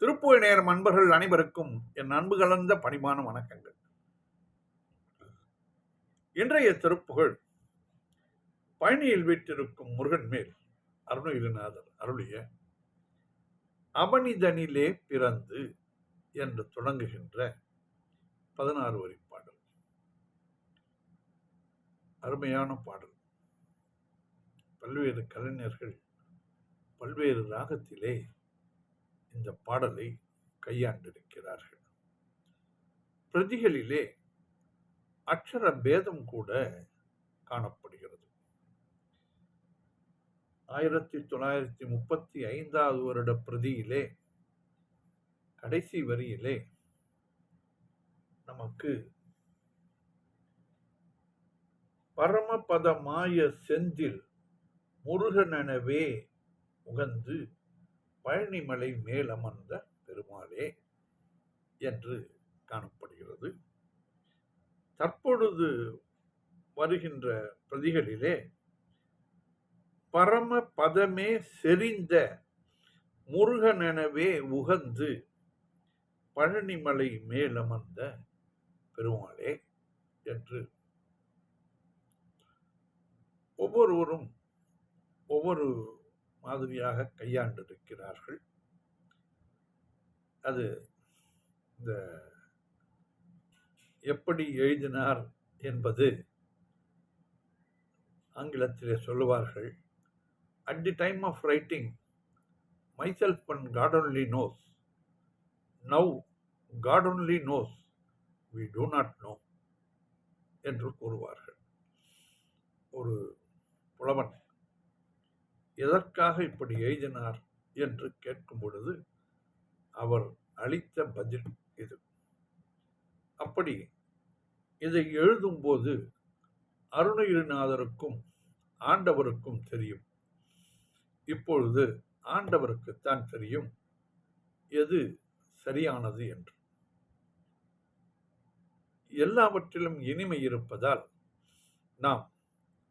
திருப்புவை நேரம் அன்பர்கள் அனைவருக்கும் என் அன்பு கலந்த பணிமான வணக்கங்கள். இன்றைய திருப்புகழ் பழனியில் வீட்டிருக்கும் முருகன் மேல் அருணகிரிநாதர் அருளிய அவனிதனிலே பிறந்து என்று தொடங்குகின்ற பதினாறு வரி பாடல். அருமையான பாடல். பல்வேறு கலைஞர்கள் பல்வேறு ராகத்திலே இந்த பாடலை கையாண்டிருக்கிறார்கள். பிரதிகளிலே அக்ஷர பேதம் கூட காணப்படுகிறது. ஆயிரத்தி தொள்ளாயிரத்தி முப்பத்தி ஐந்தாவது வருட பிரதியிலே கடைசி வரியிலே நமக்கு பரமபதமாய செந்தில் முருகனெனவே உகந்து பழனிமலை மேலமர்ந்த பெருமாளே என்று காணப்படுகிறது. தற்பொழுது வருகின்ற பிரதிகளிலே பரம பதமே செறிந்த முருகனெனவே உகந்து பழனிமலை மேலமர்ந்த பெருமாளே என்று ஒவ்வொருவரும் ஒவ்வொரு மாதிரியாக கையாண்டிருக்கிறார்கள். அது இந்த எப்படி எழுதினார் என்பது ஆங்கிலத்திலே சொல்லுவார்கள். At the time of writing myself and God only knows now God only knows we do not know என்று கூறுவார்கள். ஒரு புலவன் எதற்காக இப்படி எழுதினார் என்று கேட்கும் பொழுது அவர் அளித்த பதில் இது. அப்படி இதை எழுதும்போது அருணகிரிநாதருக்கும் ஆண்டவருக்கும் தெரியும். இப்பொழுது ஆண்டவருக்குத்தான் தெரியும் எது சரியானது என்று. எல்லாவற்றிலும் இனிமை இருப்பதால் நாம்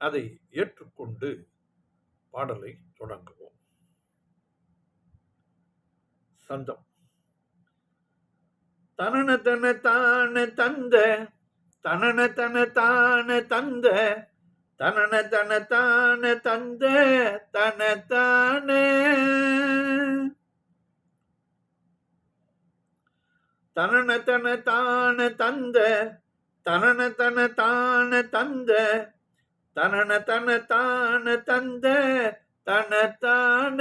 அதை ஏற்றுக்கொண்டு பாடலை தொடங்குவோம். சந்தம். தனன தன தான தந்த தனன தன தான தந்த தனன தன தான தந்த தன தான. தனன தன தான தந்த தனன தன தான தந்த தனன தன தான தந்த தனத்தான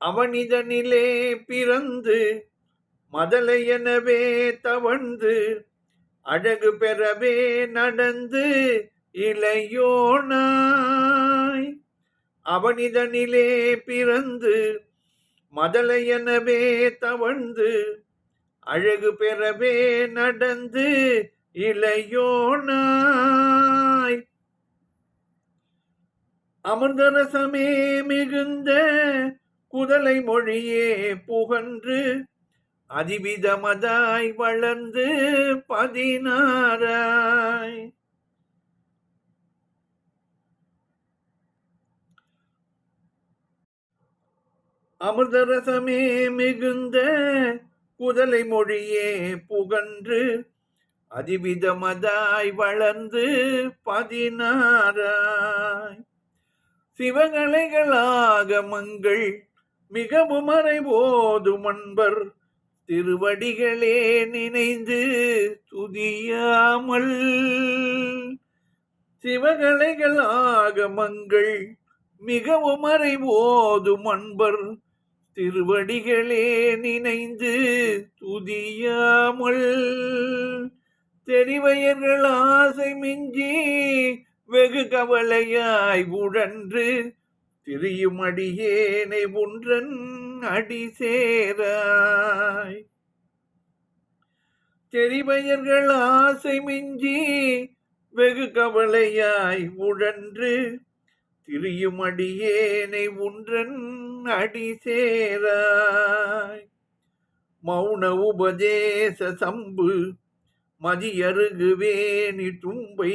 அவனிதனிலே பிறந்து மதலையெனவே தவழ்ந்து அழகு பெறவே நடந்து இளையோனாய். அவனிதனிலே பிறந்து மதலையெனவே தவழ்ந்து அழகு பெறவே நடந்து இளையோனாய். அமிர்தரசமே மிகுந்த குதலை மொழியே புகன்று அதிவிதமதாய் வளர்ந்து பதினாராய் அமிர்தரசமே மிகுந்த குதலை மொழியே புகன்று அதிவிதமதாய் வளர்ந்து பதினாராய் சிவகலைகளாகமங்கள் மிகவும் மறைபோதும் அன்பர் திருவடிகளே நினைந்து துதியாமல் சிவகலைகள் ஆகமங்கள் மிகவும் மறைபோதும் அன்பர் திருவடிகளே நினைந்து துதியாமல் தெரிவையர்கள் ஆசை மிஞ்சி வெகு கவலையாய் உழன்று திரியும் அடியேனை ஒன்றன் அடி சேராய். தெரிவயர்கள் ஆசை மிஞ்சி வெகு கவலையாய் உழன்று திரியும் அடியேனை ஒன்றன் அடி சேராய். மௌன உபதேச சம்பு மதியருகுவேனி தும்பை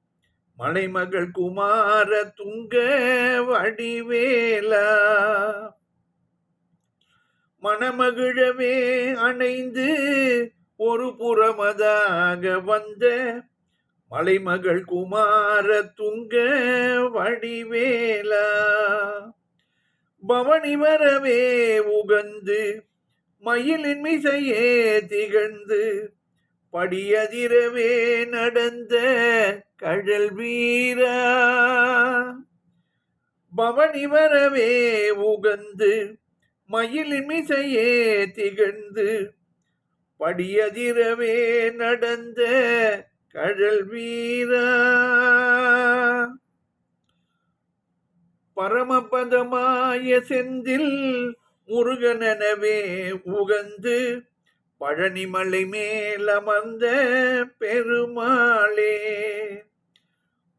மலைமகள் குமார துங்க வடிவேலா. மணமகிழவே அணைந்து ஒரு புறமதாக வந்த மலைமகள் குமார துங்க வடிவேலா. பவனி வரவே உகந்து மயிலின் மிசையே திகழ்ந்து படியதிரவே நடந்த கழல் வீரா. பவனி வரவே உகந்து மயிலிமிசையே திகழ்ந்து படியதிரவே நடந்த கழல் வீரா. பரமபதமாய செந்தில் முருகனவே உகந்து பழனிமலை மேலமர்ந்த பெருமாளே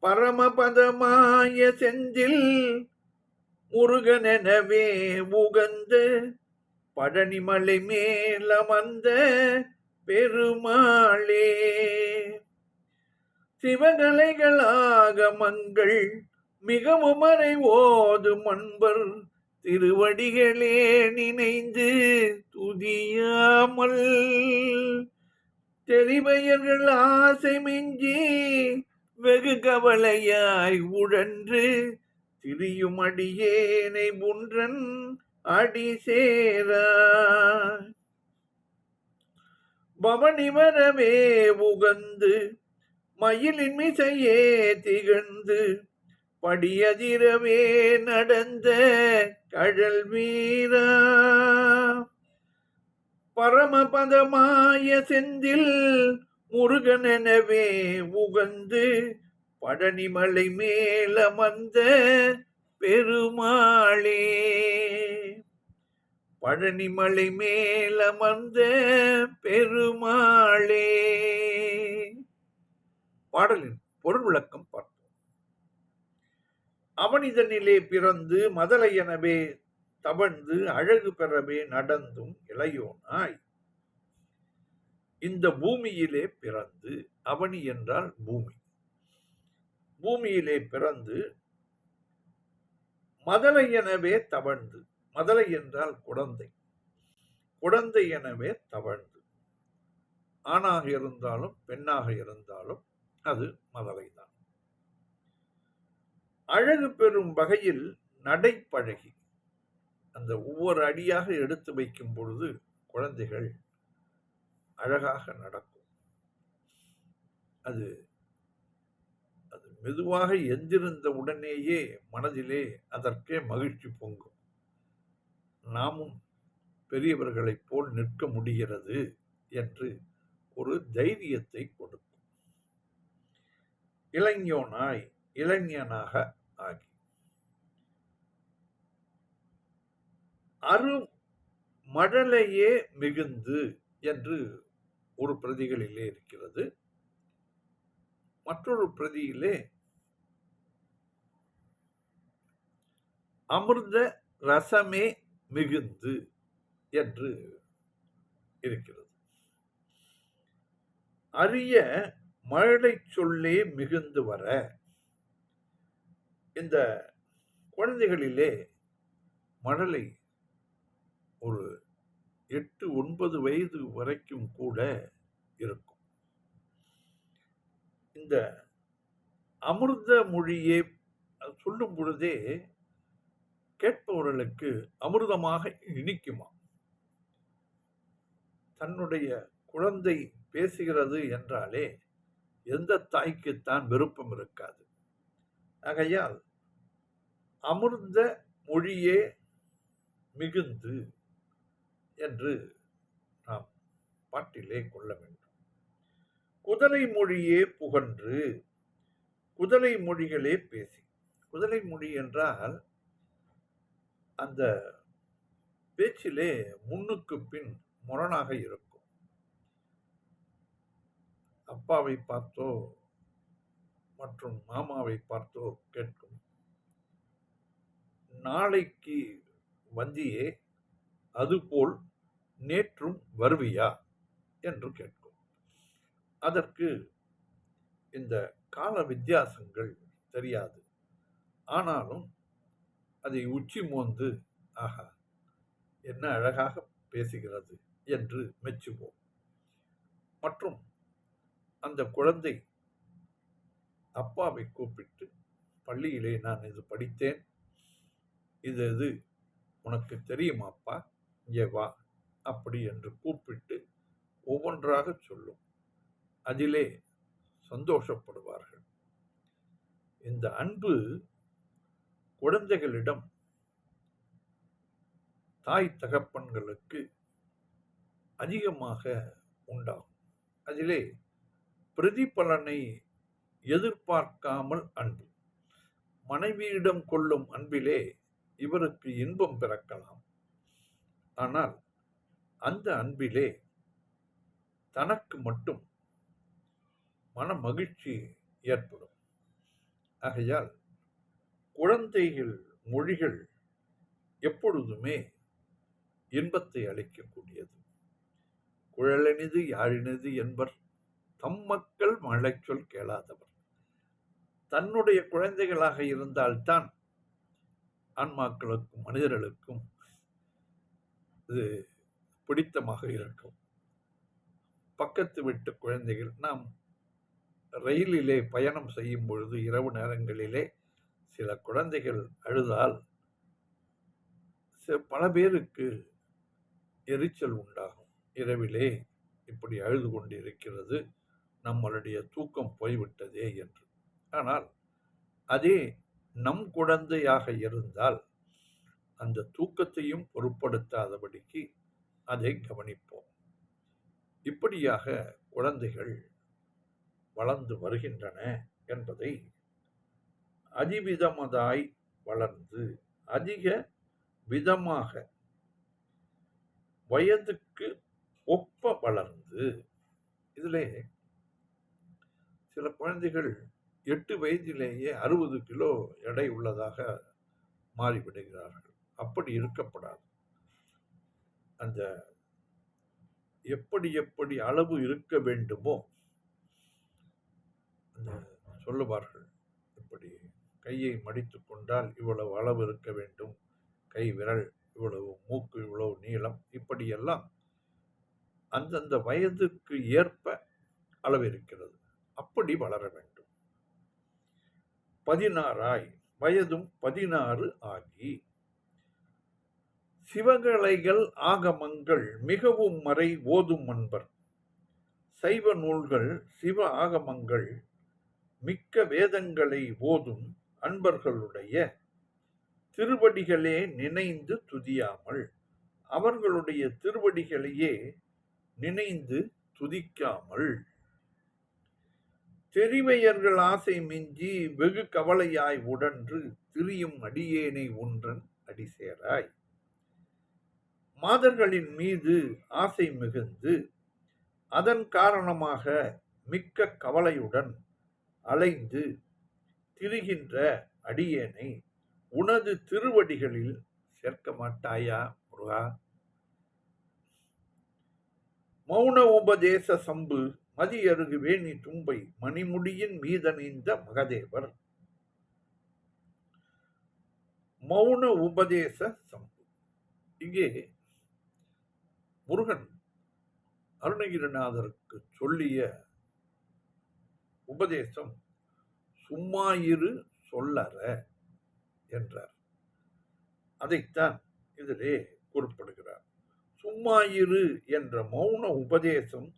பரமபதமாய செந்தில் முருகனெனவே உகந்து பழனிமலை மேலமர்ந்த பெருமாளே. சிவகலைகளாக மங்கள் மிகவும் அறை ஓதும் அன்பர் திருவடிகளே நினைந்து துதியாமல் தெரிவயர்கள் ஆசை மிஞ்சி வெகு கவலையாய் உழன்று திரியும் அடியேனை புன்றன் அடி சேரா பவனி வரவே உகந்து மயிலின் மிசையே திகழ்ந்து படியதிரவே நடந்த கழல் வீரா பரமபதமாய செந்தில் முருகனெனவே உகந்து பழனிமலை மேலமர்ந்த பெருமாளே. பழனிமலை மேலமர்ந்த பெருமாளே. பாடலின் பொருள் விளக்கம் பார்ப்போம். அவனிதனிலே பிறந்து மதலை எனவே தவழ்ந்து அழகு பெறவே நடந்தும் இளையோனாய். இந்த பூமியிலே பிறந்து அவனி என்றால் பூமி. பூமியிலே பிறந்து மதலை எனவே தவழ்ந்து. மதலை என்றால் குழந்தை. குழந்தை எனவே தவழ்ந்து. ஆணாக இருந்தாலும் பெண்ணாக இருந்தாலும் அது மதலைதான். அழகு பெறும் வகையில் நடைப்பழகி அந்த ஒவ்வொரு அடியாக எடுத்து வைக்கும் பொழுது குழந்தைகள் அழகாக நடக்கும். அது அது மெதுவாக எந்திருந்த உடனேயே மனதிலே அதற்கே மகிழ்ச்சி பொங்கும். நாமும் பெரியவர்களைப் போல் நிற்க முடிகிறது என்று ஒரு தைரியத்தை கொடுக்கும். இளைஞனாய் இளைஞனாக ஆகி. அரு மழலையே மிகுந்து என்று ஒரு பிரதிகளிலே இருக்கிறது. மற்றொரு பிரதியிலே அமிர்த ரசமே மிகுந்து என்று இருக்கிறது. அரிய மழலை சொல்லே மிகுந்து வர இந்த குழந்தைகளிலே மழலை ஒரு எட்டு ஒன்பது வயது வரைக்கும் கூட இருக்கும். இந்த அமிர்த மொழியே சொல்லும் பொழுதே கேட்பவர்களுக்கு அமிர்தமாக இனிக்குமா? தன்னுடைய குழந்தை பேசுகிறது என்றாலே எந்த தாய்க்குத்தான் விருப்பம் இருக்காது. ஆகையால் அமிர்த மொழியே மிகுந்து என்று நாம் பாட்டிலே கொள்ள வேண்டும். குதலை மொழியே புகன்று குதலை மொழிகளே பேசி. குதலை மொழி என்றால் அந்த பேச்சிலே முன்னுக்கு பின் முரணாக இருக்கும். அப்பாவை பார்த்தோ மற்றும் மாமாவை பார்த்தோ கேட்கும். நாளைக்கு வந்தியே அதுபோல் நேற்றும் வருவியா? என்று கேட்கும். அதற்கு இந்த கால வித்தியாசங்கள் தெரியாது. ஆனாலும் அதை உச்சி மோந்து ஆஹா என்ன அழகாக பேசுகிறது என்று மெச்சுவோம். மற்றும் அந்த குழந்தை அப்பாவை கூப்பிட்டு பள்ளியிலே நான் இது படித்தேன். இது இது உனக்கு தெரியுமாப்பா இங்கே வா. அப்படி என்று கூப்பிட்டு ஒவ்வொன்றாக சொல்லும். அதிலே சந்தோஷப்படுவார்கள். இந்த அன்பு குழந்தைகளிடம் தாய் தகப்பன்களுக்கு அதிகமாக உண்டாகும். அதிலே பிரதிபலனை எதிர்பார்க்காமல் அன்பு. மனைவியிடம் கொள்ளும் அன்பிலே இவருக்கு இன்பம் பிறக்கலாம். ஆனால் அந்த அன்பிலே தனக்கு மட்டும் மன மகிழ்ச்சி ஏற்படும். ஆகையால் குழந்தைகள் மொழிகள் எப்பொழுதுமே இன்பத்தை அளிக்கக்கூடியது. குழலனிது யாழினது என்பர் தம் மக்கள் மழைச்சொல் கேளாதவர். தன்னுடைய குழந்தைகளாக இருந்தால்தான் ஆன்மாக்களுக்கும் மனிதர்களுக்கும் இது பிடித்தமாக இருக்கும். பக்கத்து வீட்டு குழந்தைகள் நாம் ரயிலிலே பயணம் செய்யும் பொழுது இரவு நேரங்களிலே சில குழந்தைகள் அழுதால் பல பேருக்கு எரிச்சல் உண்டாகும். இரவிலே இப்படி அழுது கொண்டு இருக்கிறது நம்மளுடைய தூக்கம் போய்விட்டதே என்று. ஆனால் அதே நம் குழந்தையாக இருந்தால் அந்த தூக்கத்தையும் பொருட்படுத்தாதபடிக்கு அதை கவனிப்போம். இப்படியாக குழந்தைகள் வளர்ந்து வருகின்றன என்பதை அதிவிதமதாய் வளர்ந்து அதிக விதமாக வயதுக்கு ஒப்ப வளர்ந்து இதிலே சில குழந்தைகள் எட்டு வயதிலேயே அறுபது கிலோ எடை உள்ளதாக மாறிவிடுகிறார்கள். அப்படி இருக்கப்படாது. அந்த எப்படி எப்படி அளவு இருக்க வேண்டுமோ அந்த சொல்லுவார்கள் இப்படி கையை மடித்து கொண்டால் இவ்வளவு அளவு இருக்க வேண்டும். கை விரல் இவ்வளவு மூக்கு இவ்வளவு நீளம் இப்படியெல்லாம் அந்தந்த வயதுக்கு ஏற்ப அளவு இருக்கிறது. அப்படி வளர வேண்டும். பதினாறாய் வயதும் பதினாறு ஆகி. சிவகலைகள் ஆகமங்கள் மிகவும் மறை ஓதும் அன்பர். சைவ நூல்கள் சிவ ஆகமங்கள் மிக்க வேதங்களை ஓதும் அன்பர்களுடைய. திருவடிகளே நினைந்து துதியாமல் அவர்களுடைய திருவடிகளையே நினைந்து துதிக்காமல். செறிவையர்கள் ஆசை மிஞ்சி வெகு கவலையாய் உடன்று திரியும் அடியேனை ஒன்றன் அடிசேராய். மாதர்களின் மீது ஆசை மிகுந்து அதன் காரணமாக மிக்க கவலையுடன் அலைந்து திரிகின்ற அடியேனை உனது திருவடிகளில் சேர்க்க மாட்டாயா முருகா? மௌன உபதேச சம்பு மதியருகு வேணி தும்பை மணிமுடியின் மீதணிந்த மகதேவர். மௌன உபதேச சம்பு. இங்கே முருகன் அருணகிரிநாதருக்கு சொல்லிய உபதேசம் சும்மாயிரு சொல்லற என்றார். அதைத்தான் இதிலே குறிப்பிடுகிறார். சும்மாயிரு என்ற மௌன உபதேசம்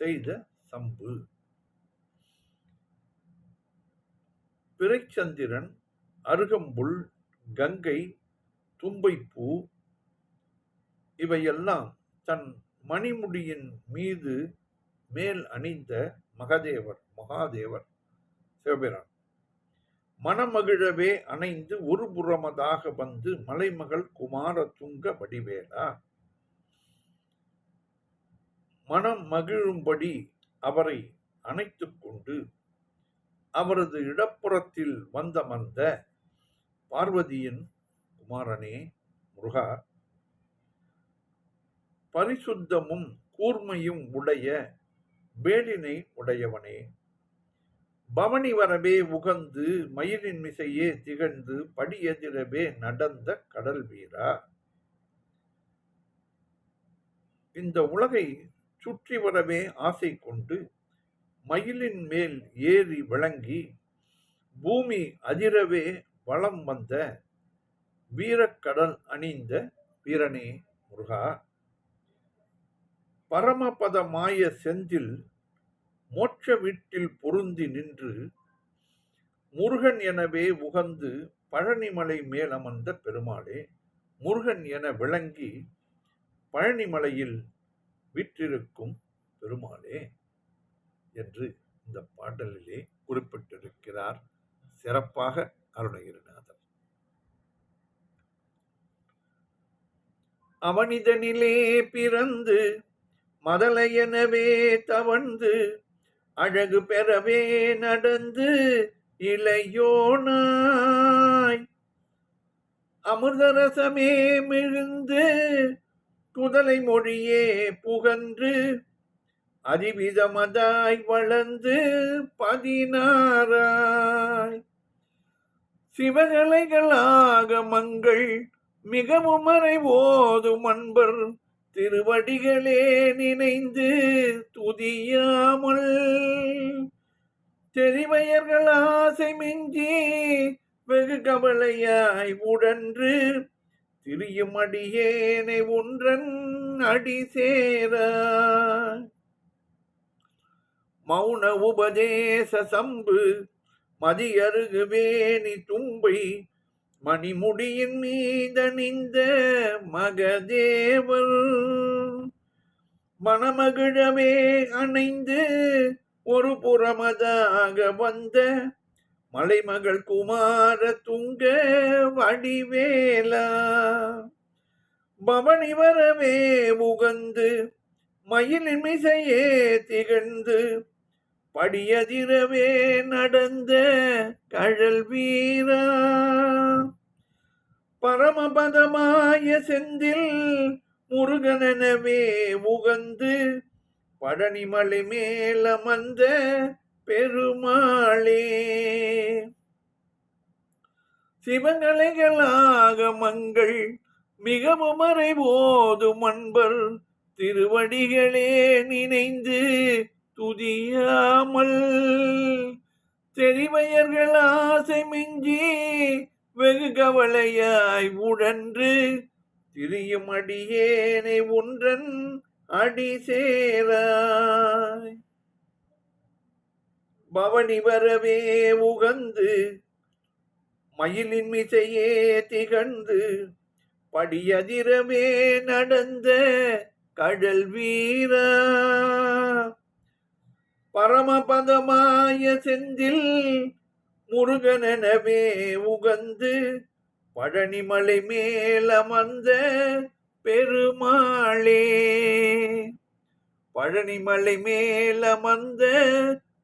செய்த சம்பு பிறைச்சந்திரன் அருகம்புல் கங்கை தும்பைப்பூ இவையெல்லாம் தன் மணிமுடியின் மீது மேல் அணிந்த மகதேவர் மகாதேவர் சிவபிரான் மனமகிழவே அணைந்து ஒரு புறமதாக வந்து மலைமகள் குமார துங்க வடிவேலா. மனம் மகிழும்படி அவரை அணைத்து கொண்டு அவரது இடப்புறத்தில் வந்தமர்ந்த பார்வதியின் குமாரனே முருகா பரிசுத்தமும் கூர்மையும் உடைய வேலினை உடையவனே. பவனி வரவே உகந்து மயிலின் மிசையே திகழ்ந்து படியெதிரவே நடந்த கடல் வீரா. இந்த உலகை சுற்றி வரவே ஆசை கொண்டு மயிலின் மேல் ஏறி விளங்கி பூமி அதிரவே வளம் வந்த வீரக்கடல் அணிந்த வீரனே முருகா. பரமபதமாய செந்தில் மோட்ச வீட்டில் பொருந்தி நின்று முருகன் எனவே உகந்து பழனிமலை மேலமர்ந்த பெருமாளே. முருகன் என விளங்கி பழனிமலையில் விற்றிருக்கும் பெருமாளே என்று இந்த பாடலிலே குறிப்பிட்டிருக்கிறார் சிறப்பாக அருணகிரிநாதர். அவனிதனிலே பிறந்து மதலையெனவே தவழ்ந்து அழகு பெறவே நடந்து இளையோனாய். அமிர்தரசமே மிழுந்து குதலை மொழியே புகன்று அதிவிதமதாய் வளர்ந்து பதினாறாய். சிவகலைகளாக மங்கள் மிகவும் மறைவோதும் அன்பர் திருவடிகளே நினைந்து துதியாமல். தெரிவையர்கள் ஆசை மிஞ்சி வெகு கவலையாய் உடன்று திரியும் அடியேனை ஒன்றன் அடி சேர. மௌன உபதேச சம்பு மதியருகு வேணி தும்பை மணிமுடியின் மீதணிந்த மகதேவர். மணமகிழவே அணைந்து ஒரு புறமதாக வந்த மலைமகள் குமார துங்க வடிவேலா. பவனி வரவே உகந்து மயிலின் மிசையே திகழ்ந்து படியதிரவே நடந்த கழல் வீரா. பரமபதமாய செந்தில் முருகனெனவே உகந்து பழனிமலை மேலமந்த பெருமாளே. சிவங்களைகளாக மங்கள் மிகவும் மறைவோதும் அன்பர் திருவடிகளே நினைந்து துதியாமல். தெரிவையர்கள் ஆசை மிஞ்சி வெகு கவலையாய் உடன்று திரியும் அடியேனை ஒன்றன் அடி சேராய். பவனி வரவே உகந்து மயிலின் மிசையே திகழ்ந்து படியதிரவே நடந்த கடல் வீரா. பரமபதமாய செந்தில் முருகனெனவே உகந்து பழனிமலை மேலமர்ந்த பெருமாளே. பழனிமலை மேலமர்ந்த